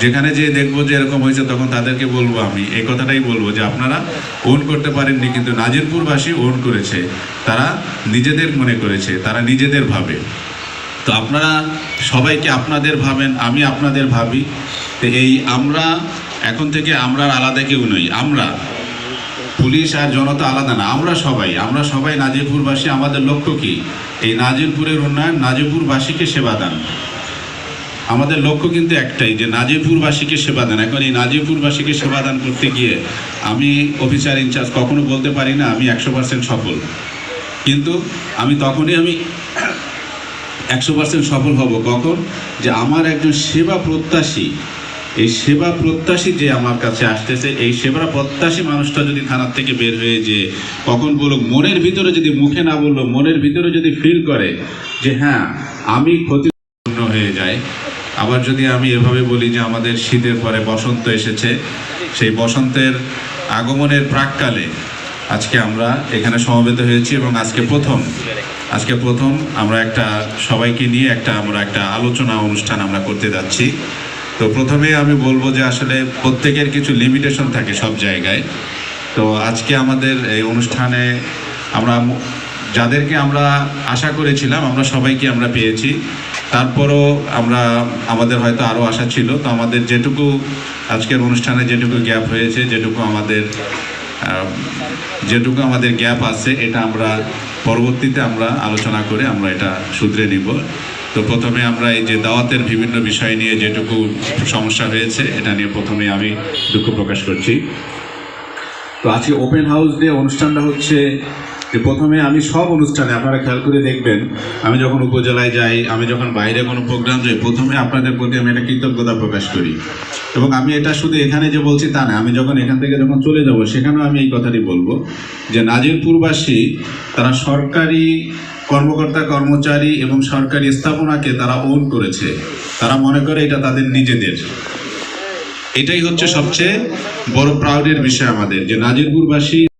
যেখানে যে দেখব যে এরকম হয়েছে, তখন তাদেরকে বলব আমি। এই কথাটাই বলব যে আপনারা ওন করতে পারেননি, কিন্তু নাজিরপুরবাসী ওন করেছে। তারা নিজেদের মনে করেছে, তারা নিজেদের ভাবে। তো আপনারা সবাইকে আপনাদের ভাবেন, আমি আপনাদের ভাবি। তো এই আমরা, এখন থেকে আমরা আলাদা কেউ নই। আমরা, পুলিশ আর জনতা আলাদা না, আমরা সবাই। আমরা সবাই নাজিরপুরবাসী, আমাদের লক্ষ্য কি? এই নাজিরপুরের উন্নয়ন, নাজিরপুরবাসীকে সেবা দান। আমাদের লক্ষ্য কিন্তু একটাই যে নাজিরপুরবাসীকে সেবা দান। এখন এই নাজিরপুরবাসীকে সেবা দান করতে গিয়ে আমি অফিসার ইনচার্জ কখনো বলতে পারি না, আমি একশো পার্সেন্ট সফল। কিন্তু আমি তখনই আমি একশো পার্সেন্ট সফল হব। কখন? যে আমার একজন সেবা প্রত্যাশী, এই সেবা প্রত্যাশী যে আমার কাছে আসতেছে, এই সেবা প্রত্যাশী মানুষটা যদি থানার থেকে বের হয়ে যে কখন বলুক, মনের ভিতরে যদি মুখে না বলল, মনের ভিতরে যদি ফিল করে যে হ্যাঁ আমি ক্ষতিপূর্ণ হয়ে যাই আবার যদি আমি এভাবে বলি যে আমাদের শীতের পরে বসন্ত এসেছে, সেই বসন্তের আগমনের প্রাককালে আজকে আমরা এখানে সমবেত হয়েছি এবং আজকে প্রথম আজকে প্রথম আমরা একটা সবাইকে নিয়ে একটা আমরা একটা আলোচনা অনুষ্ঠান আমরা করতে যাচ্ছি। তো প্রথমে আমি বলব যে আসলে প্রত্যেকের কিছু লিমিটেশন থাকে সব জায়গায়। তো আজকে আমাদের এই অনুষ্ঠানে আমরা যাদেরকে আমরা আশা করেছিলাম, আমরা সবাইকে আমরা পেয়েছি। তারপরও আমরা, আমাদের হয়তো আরও আশা ছিল। তো আমাদের যেটুকু আজকের অনুষ্ঠানে যেটুকু গ্যাপ হয়েছে, যেটুকু আমাদের যেটুকু আমাদের গ্যাপ আছে, এটা আমরা পরবর্তীতে আমরা আলোচনা করে আমরা এটা শুধরে নিব। তো প্রথমে আমরা এই যে দাওয়াতের বিভিন্ন বিষয় নিয়ে যেটুকু সমস্যা হয়েছে, এটা নিয়ে প্রথমে আমি দুঃখ প্রকাশ করছি। তো আজকে ওপেন হাউস ডে অনুষ্ঠানটা হচ্ছে যে প্রথমে আমি সব অনুষ্ঠানে আপনারা খেয়াল করে দেখবেন, আমি যখন উপজেলায় যাই, আমি যখন বাইরে কোনো প্রোগ্রাম যাই, প্রথমে আপনাদের প্রতি আমি একটা কৃতজ্ঞতা প্রকাশ করি। এবং আমি এটা শুধু এখানে যে বলছি তা না, আমি যখন এখান থেকে যখন চলে যাব, সেখানেও আমি এই কথাটি বলব যে নাজিরপুরবাসী, তারা সরকারি কর্মকর্তা, কর্মচারী এবং সরকারি স্থাপনাকে তারা ওন করেছে। তারা মনে করে এটা তাদের নিজেদের। এটাই হচ্ছে সবচেয়ে বড় প্রাউডের বিষয় আমাদের যে নাজিরপুরবাসী